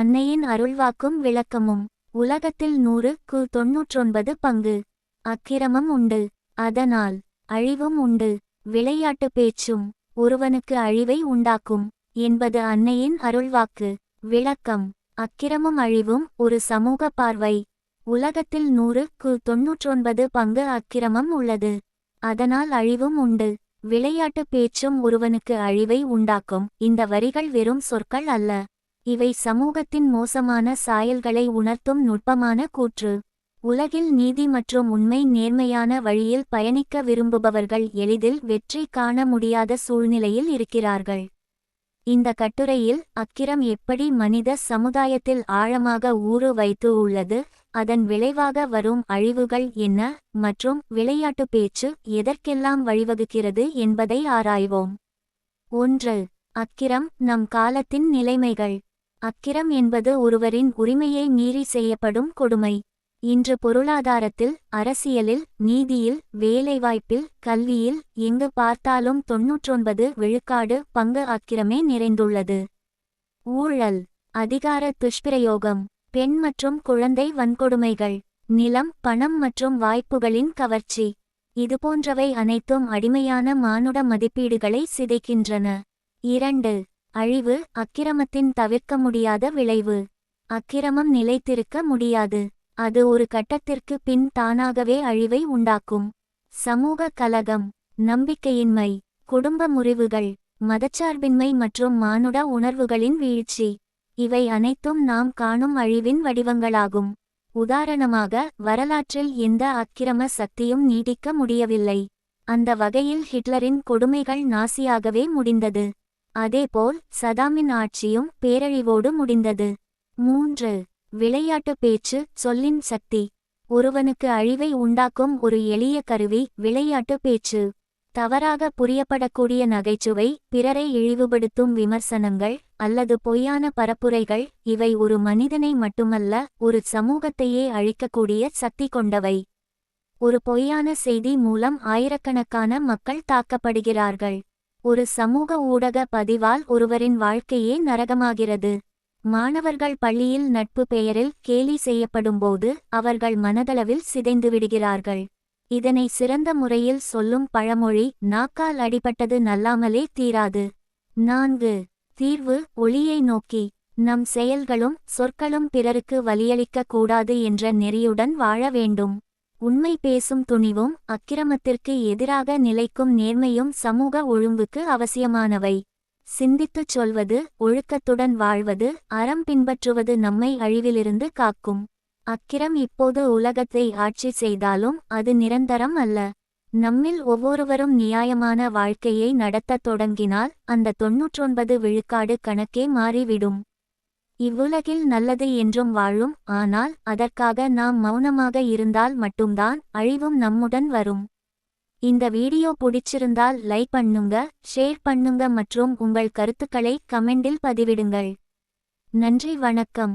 அன்னையின் அருள்வாக்கும் விளக்கமும். உலகத்தில் நூறு கு தொன்னூற்றொன்பது பங்கு. அக்கிரமம் உண்டு. அதனால் அழிவும் உண்டு. விளையாட்டு பேச்சும் ஒருவனுக்கு அழிவை உண்டாக்கும் என்பது அன்னையின் அருள்வாக்கு. விளக்கம் அக்கிரமும் அழிவும் ஒரு சமூக பார்வை. உலகத்தில் நூறு கு தொன்னூற்றொன்பது பங்கு அக்கிரமம் உள்ளது. அதனால் அழிவும் உண்டு. விளையாட்டு பேச்சும் ஒருவனுக்கு அழிவை உண்டாக்கும். இந்த வரிகள் வெறும் சொற்கள் அல்ல. இவை சமூகத்தின் மோசமான சாயல்களை உணர்த்தும் நுட்பமான கூற்று. உலகில் நீதி மற்றும் உண்மை நேர்மையான வழியில் பயணிக்க விரும்புபவர்கள் எளிதில் வெற்றி காண முடியாத சூழ்நிலையில் இருக்கிறார்கள். இந்த கட்டுரையில் அக்கிரம் எப்படி மனித சமுதாயத்தில் ஆழமாக ஊறு வைத்து உள்ளது அதன் விளைவாக வரும் அழிவுகள் என்ன மற்றும் விளையாட்டு பேச்சு எதற்கெல்லாம் வழிவகுக்கிறது என்பதை ஆராய்வோம். ஒன்று அக்கிரம் நம் காலத்தின் நிலைமைகள். அக்கிரம் என்பது ஒருவரின் உரிமையை மீறி செய்யப்படும் கொடுமை. இன்று பொருளாதாரத்தில் அரசியலில் நீதியில் வேலைவாய்ப்பில் கல்வியில் எங்கு பார்த்தாலும் தொன்னூற்றொன்பது விழுக்காடு பங்கு அக்கிரமே நிறைந்துள்ளது. ஊழல் அதிகார துஷ்பிரயோகம் பெண் மற்றும் குழந்தை வன்கொடுமைகள் நிலம் பணம் மற்றும் வாய்ப்புகளின் கவர்ச்சி. இதுபோன்றவை அனைத்தும் அடிமையான மானுட மதிப்பீடுகளை சிதைக்கின்றன. இரண்டு அழிவு அக்கிரமத்தின் தவிர்க்க முடியாத விளைவு. அக்கிரமம் நிலைத்திருக்க முடியாது. அது ஒரு கட்டத்திற்கு பின் தானாகவே அழிவை உண்டாக்கும். சமூக கலகம் நம்பிக்கையின்மை குடும்ப முறிவுகள் மதச்சார்பின்மை மற்றும் மானுட உணர்வுகளின் வீழ்ச்சி. இவை அனைத்தும் நாம் காணும் அழிவின் வடிவங்களாகும். உதாரணமாக வரலாற்றில் எந்த அக்கிரம சக்தியும் நீடிக்க முடியவில்லை. அந்த வகையில் ஹிட்லரின் கொடுமைகள் நாசியாகவே முடிந்தது. அதேபோல் சதாமின் ஆட்சியும் பேரழிவோடு முடிந்தது. மூன்று. விளையாட்டு பேச்சு சொல்லின் சக்தி. ஒருவனுக்கு அழிவை உண்டாக்கும் ஒரு எளிய கருவி விளையாட்டு பேச்சு. தவறாக புரியப்படக்கூடிய நகைச்சுவை பிறரை இழிவுபடுத்தும் விமர்சனங்கள் அல்லது பொய்யான பரப்புரைகள் இவை ஒரு மனிதனை மட்டுமல்ல ஒரு சமூகத்தையே அழிக்கக்கூடிய சக்தி கொண்டவை. ஒரு பொய்யான செய்தி மூலம் ஆயிரக்கணக்கான மக்கள் தாக்கப்படுகிறார்கள். ஒரு சமூக ஊடக பதிவால் ஒருவரின் வாழ்க்கையே நரகமாகிறது. மாணவர்கள் பள்ளியில் நட்பு பெயரில் கேலி செய்யப்படும்போது அவர்கள் மனதளவில் சிதைந்து விடுகிறார்கள். இதனை சிறந்த முறையில் சொல்லும் பழமொழி நாக்கால் அடிபட்டது நல்லாமலே தீராது. நான்கு. தீர்வு ஒளியை நோக்கி. நம் செயல்களும் சொற்களும் பிறருக்கு வலியளிக்கக் கூடாது என்ற நெறியுடன் வாழ வேண்டும். உண்மை பேசும் துணிவும் அக்கிரமத்திற்கு எதிராக நிலைக்கும் நேர்மையும் சமூக ஒழுங்குக்கு அவசியமானவை. சிந்தித்துச் சொல்வது ஒழுக்கத்துடன் வாழ்வது அறம் பின்பற்றுவது நம்மை அழிவிலிருந்து காக்கும். அக்கிரம் இப்போது உலகத்தை ஆட்சி செய்தாலும் அது நிரந்தரம் அல்ல. நம்மில் ஒவ்வொருவரும் நியாயமான வாழ்க்கையை நடத்தத் தொடங்கினால் அந்த தொன்னூற்றொன்பது விழுக்காடு கணக்கே மாறிவிடும். இவ்வுலகில் நல்லது என்றும் வாழும் ஆனால் அதற்காக நாம் மௌனமாக இருந்தால் மட்டும்தான் அழிவும் நம்முடன் வரும். இந்த வீடியோ பிடிச்சிருந்தால் லைக் பண்ணுங்க ஷேர் பண்ணுங்க மற்றும் உங்கள் கருத்துக்களை கமெண்டில் பதிவிடுங்கள். நன்றி வணக்கம்.